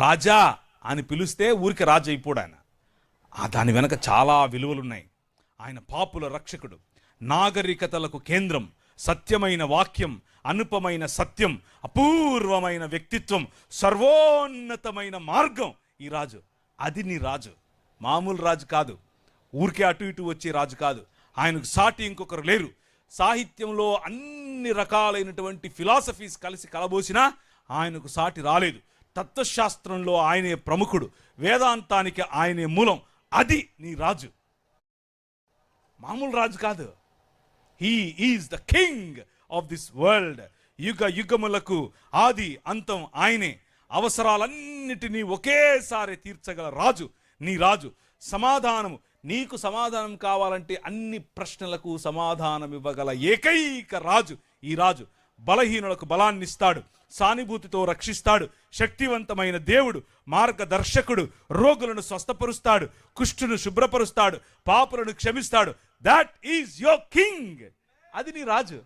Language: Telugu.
రాజా అని పిలిస్తే ఊరికి రాజు అయిపోడు ఆయన ఆ దాని వెనక చాలా విలువలున్నాయి. ఆయన పాపుల రక్షకుడు నాగరికతలకు కేంద్రం సత్యమైన వాక్యం అనుపమైన సత్యం అపూర్వమైన వ్యక్తిత్వం సర్వోన్నతమైన మార్గం ఈ రాజు. అది నీ రాజు. మామూలు రాజు కాదు. ఊరికే అటు ఇటు వచ్చే రాజు కాదు. ఆయనకు సాటి ఇంకొకరు లేరు. సాహిత్యంలో అన్ని రకాలైనటువంటి ఫిలాసఫీస్ కలిసి కలబోసినా ఆయనకు సాటి రాలేదు. తత్వశాస్త్రంలో ఆయనే ప్రముఖుడు. వేదాంతానికి ఆయనే మూలం. అది నీ రాజు. మామూలు రాజు కాదు. He is the king of this world యుగ యుగములకు ఆది అంతం ఆయనే. అవసరాలన్నిటినీ ఒకేసారి తీర్చగల రాజు నీ రాజు. సమాధానము. నీకు సమాధానం కావాలంటే అన్ని ప్రశ్నలకు సమాధానం ఇవ్వగల ఏకైక రాజు ఈ రాజు. బలహీనులకు బలాన్నిస్తాడు సానుభూతితో రక్షిస్తాడు శక్తివంతమైన దేవుడు మార్గదర్శకుడు రోగులను స్వస్థపరుస్తాడు కుష్ఠును శుభ్రపరుస్తాడు పాపులను క్షమిస్తాడు. దాట్ ఈజ్ యువర్ కింగ్ అది నీ రాజు.